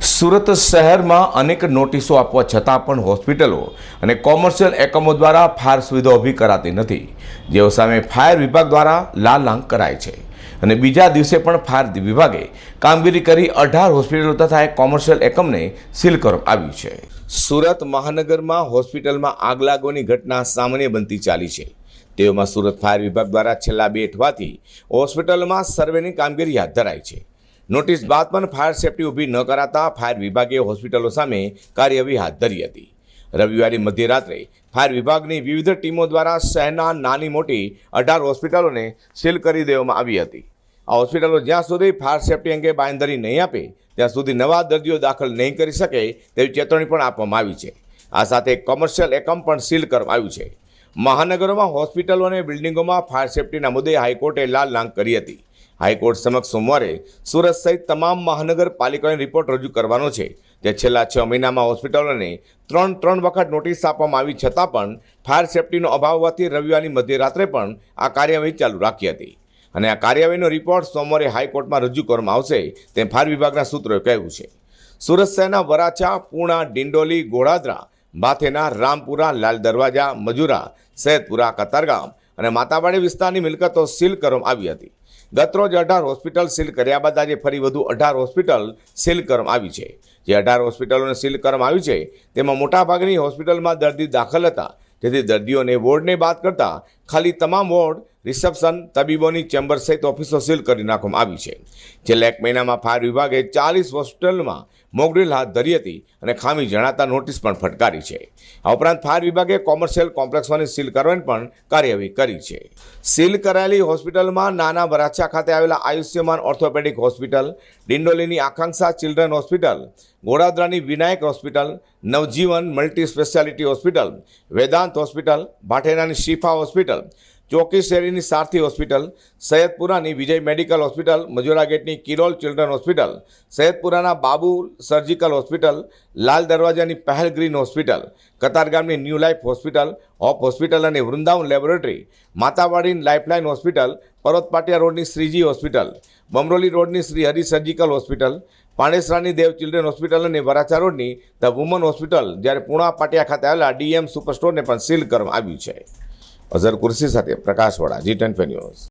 સુરત શહેરમાં અનેક નોટિસો આપવા છતાં પણ હોસ્પિટલો અને કોમર્શિયલ એકમો દ્વારા ફાયર સુવિધા ઊભી કરાતી નથી. જેઓ સામે ફાયર વિભાગ દ્વારા લાલાંક કરાય છે. અને બીજા દિવસે પણ ફાયર વિભાગે કામગીરી કરી અઢાર હોસ્પિટલો તથા એક કોમર્શિયલ એકમને સીલ કરવામાં આવ્યું છે. સુરત મહાનગરમાં હોસ્પિટલમાં આગ લાગવાની ઘટના સામાન્ય બનતી ચાલી છે. તેઓમાં સુરત ફાયર વિભાગ દ્વારા છેલ્લા બે અઠવાથી હોસ્પિટલમાં સર્વેની કામગીરી હાથ ધરાઈ છે. નોટિસ બાદ પણ ફાયર સેફટી ઊભી ન કરાતા ફાયર વિભાગે હોસ્પિટલો સામે કાર્યવાહી હાથ ધરી હતી. રવિવારે મધ્યરાત્રે ફાયર વિભાગની વિવિધ ટીમો દ્વારા શહેરના નાની મોટી અઢાર હોસ્પિટલોને સીલ કરી દેવામાં આવી હતી. આ હોસ્પિટલો જ્યાં સુધી ફાયર સેફટી અંગે બાંયધરી નહીં આપે, ત્યાં સુધી નવા દર્દીઓ દાખલ નહીં કરી શકે તેવી ચેતવણી પણ આપવામાં આવી છે. આ સાથે કોમર્શિયલ એકમ પણ સીલ કરવામાં આવ્યું છે. મહાનગરોમાં હોસ્પિટલો અને બિલ્ડિંગોમાં ફાયર સેફટીના મુદ્દે હાઈકોર્ટે લાલ લાંગ કરી હતી. હાઈકોર્ટ સમક્ષ સોમવારે સુરત સહિત તમામ મહાનગરપાલિકાઓને રિપોર્ટ રજૂ કરવાનો છે. તે છેલ્લા છ મહિનામાં હોસ્પિટલોને ત્રણ ત્રણ વખત નોટિસ આપવામાં આવી છતાં પણ ફાયર સેફટીનો અભાવ હોવાથી રવિવારની મધ્યરાત્રે પણ આ કાર્યવાહી ચાલુ રાખી હતી. અને આ કાર્યવાહીનો રિપોર્ટ સોમવારે હાઈકોર્ટમાં રજૂ કરવામાં આવશે તેમ ફાયર વિભાગના સૂત્રોએ કહ્યું છે. સુરત શહેરના વરાછા, પૂણા, ડિંડોલી, ગોળાદરા બાથેના રામપુરા, લાલ દરવાજા, મજુરા સૈદપુરા કતારગામ અને માતાવાડી વિસ્તારની મિલકતો સીલ કરવામાં આવી હતી. ગતરોજ અઢાર હોસ્પિટલ સીલ કર્યા બાદ આજે ફરી વધુ અઢાર હોસ્પિટલ સીલ કરવામાં આવી છે. જે અઢાર હોસ્પિટલોને સીલ કરવામાં આવી છે, તેમાં મોટાભાગની હોસ્પિટલમાં દર્દી દાખલ હતા. જેથી દર્દીઓને વોર્ડને બાદ કરતાં ખાલી તમામ વોર્ડ રિસેપ્શન તબીબોની ચેમ્બર સહિત ઓફિસો સીલ કરી નાખવામાં આવી છે. છેલ્લા એક મહિનામાં ફાયર વિભાગે ચાલીસ હોસ્પિટલમાં મોકડ્રીલ હાથ ધરી હતી અને ખામી જણાતા નોટિસ પણ ફટકારી છે. આ ઉપરાંત ફાયર વિભાગે કોમર્શિયલ કોમ્પ્લેક્સમાંની સીલ કરવાની પણ કાર્યવાહી કરી છે. સીલ કરાયેલી હોસ્પિટલમાં નાના વરાછા ખાતે આવેલા આયુષ્યમાન ઓર્થોપેડિક હોસ્પિટલ, ડિંડોલીની Akanksha children hospital, ગોડાદરાની Vinayak hospital, Navjivan multi speciality hospital, Vedant hospital ભાટેનાની Shifa hospital ચોકી શેરીની સારથી હોસ્પિટલ, સૈયદપુરાની વિજય મેડિકલ હોસ્પિટલ, મજુરા ગેટની કિરોલ ચિલ્ડ્રન હોસ્પિટલ, સૈયદપુરાના બાબુ સર્જિકલ હોસ્પિટલ, લાલ દરવાજાની Pahel green hospital કતારગામની new life hospital, hope hospital અને વૃંદાવન લેબોરેટરી માતાવાડીની લાઇફલાઇન હોસ્પિટલ પર્વતપાટિયા રોડની શ્રીજી હોસ્પિટલ, બમરોલી રોડની શ્રી હરિ સર્જિકલ હોસ્પિટલ, પાણેસરાની દેવ ચિલ્ડ્રન હોસ્પિટલ અને વરાછા રોડની ધ વુમન હોસ્પિટલ, જ્યારે પૂણા પાટિયા ખાતે આવેલા ડીએમ સુપર સ્ટોરને પણ સીલ કરવામાં આવ્યું છે. અઝર કુર્સી સાથે પ્રકાશવાળા જી ટેન